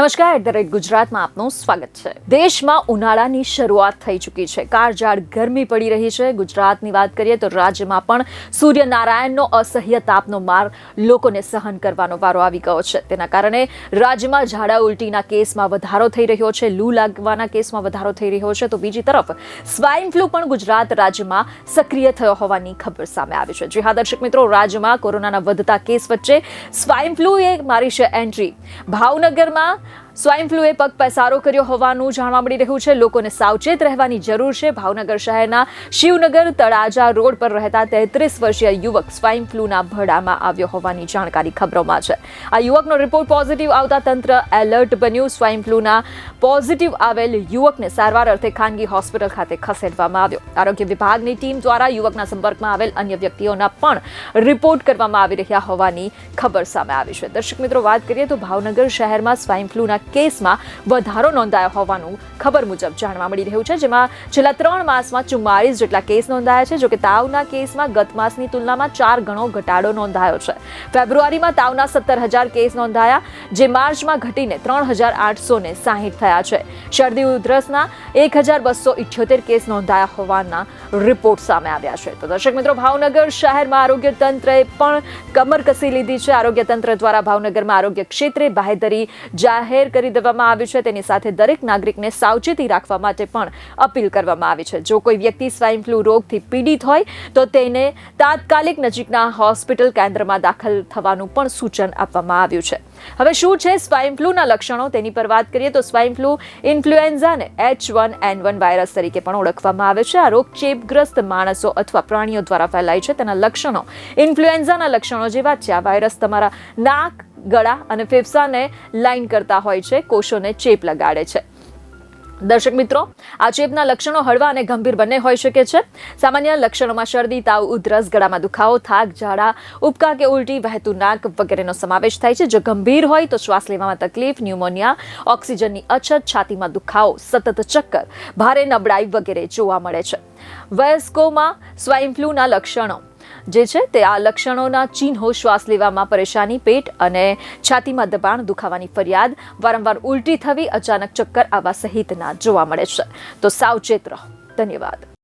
નમસ્કાર at the rate ગુજરાતમાં આપનું સ્વાગત છે. દેશમાં ઉનાળાની શરૂઆત થઈ ચૂકી છે. કાળઝાળ ગરમી પડી રહી છે. ગુજરાતની વાત કરીએ તો રાજ્યમાં પણ સૂર્યનારાયણનો અસહ્ય તાપનો માર લોકોને સહન કરવાનો વારો આવી ગયો છે. તેના કારણે રાજ્યમાં ઝાડા ઉલટીના કેસમાં વધારો થઈ રહ્યો છે. લૂ લાગવાના કેસમાં વધારો થઈ રહ્યો છે. તો બીજી તરફ સ્વાઇન ફ્લૂ પણ ગુજરાત રાજ્યમાં સક્રિય થયો હોવાની ખબર સામે આવી છે. જી હા, દર્શક મિત્રો, રાજ્યમાં કોરોનાના વધતા કેસ વચ્ચે સ્વાઇન ફ્લૂએ મારી છે એન્ટ્રી. ભાવનગરમાં સ્વાઇન ફ્લૂએ પગ પસારો કર્યો હોવાનું જાણવા મળી રહ્યું છે. લોકોને સાવચેત રહેવાની જરૂર છે. ભાવનગર શહેરના શિવનગર તળાજા રોડ પર રહેતા તેત્રીસ વર્ષીય યુવક સ્વાઇન ફ્લૂના ભડામાં આવ્યો હોવાની જાણકારી ખબરોમાં છે. આ યુવકનો રિપોર્ટ પોઝિટિવ આવતા તંત્ર એલર્ટ બન્યું. સ્વાઇન ફ્લૂના પોઝિટિવ આવેલ યુવકને સારવાર અર્થે ખાનગી હોસ્પિટલ ખાતે ખસેડવામાં આવ્યો. આરોગ્ય વિભાગની ટીમ દ્વારા યુવકના સંપર્કમાં આવેલ અન્ય વ્યક્તિઓના પણ રિપોર્ટ કરવામાં આવી રહ્યા હોવાની ખબર સામે આવી છે. દર્શક મિત્રો, વાત કરીએ તો ભાવનગર શહેરમાં સ્વાઇન ફ્લૂના કેસમાં વધારો નોંધાયો હોવાનું ખબર મુજબ જાણવા મળી રહ્યું છે, જેમાં છેલ્લા ત્રણ માસમાં ચુમ્માળીસ જેટલા કેસ નોંધાયા છે, જોકે તાવના કેસમાં ગત માસની તુલનામાં ચાર ગણો ઘટાડો નોંધાયો છે. ફેબ્રુઆરીમાં તાવના સત્તર હજાર કેસ નોંધાયા, જે માર્ચમાં ઘટીને ત્રણ હજાર આઠસો ને સાહીઠ થયા છે. શરદી ઉધરસના એક હજાર બસો ઇઠ્યોતેર કેસ નોંધાયા હોવાના રિપોર્ટ સામે આવ્યા છે. તો દર્શક મિત્રો, ભાવનગર શહેરમાં આરોગ્ય તંત્રએ પણ કમર કસી લીધી છે. આરોગ્ય તંત્ર દ્વારા ભાવનગરમાં આરોગ્ય ક્ષેત્રે બાહેધરી જાહેર કરી દેવામાં આવ્યું છે. તેની સાથે દરેક નાગરિકને સાવચેતી રાખવા માટે પણ અપીલ કરવામાં આવી છે. જો કોઈ વ્યક્તિ સ્વાઇન ફ્લૂ રોગથી પીડિત હોય, તો તેને તાત્કાલિક નજીકના હોસ્પિટલ કેન્દ્રમાં દાખલ થવાનું પણ સૂચન આપવામાં આવ્યું છે. હવે શું છે સ્વાઇન ફ્લૂના લક્ષણો? તેની પર વાત કરીએ તો swine flu ઇન્ફ્લુએન્ઝાને H one N one virus તરીકે પણ ઓળખવામાં આવે છે. આ રોગ ચેપગ્રસ્ત માણસો અથવા પ્રાણીઓ દ્વારા ફેલાય છે. તેના લક્ષણો ઇન્ફ્લુએન્ઝાના લક્ષણો જેવા છે. આ વાયરસ તમારા નાક ગળા અને ફેફસાને લાઇન કરતા હોય છે, કોષોને ચેપ લગાડે છે. દર્શક મિત્રો, આ ચેપના લક્ષણો હળવા અને ગંભીર બંને હોઈ શકે છે. સામાન્ય લક્ષણોમાં શરદી, તાવ, ઉધરસ, ગળામાં દુખાવો, થાક, ઝાડા ઉપકા કે ઉલટી, વહેતું નાક વગેરેનો સમાવેશ થાય છે. જો ગંભીર હોય તો શ્વાસ લેવામાં તકલીફ, ન્યુમોનિયા, ઓક્સિજનની અછત, છાતીમાં દુખાવો, સતત ચક્કર, ભારે નબળાઈ વગેરે જોવા મળે છે. વયસ્કોમાં સ્વાઇન ફ્લૂના લક્ષણો. જે છે તે આ લક્ષણોના ચિહ્નો શ્વાસ લેવામાં પરેશાની પેટ અને છાતીમાં દબાણ દુખાવાની ફરિયાદ વારંવાર ઉલટી થવી અચાનક ચક્કર આવા સહિતના જોવા મળે છે. તો સાવચેત રહો. ધન્યવાદ.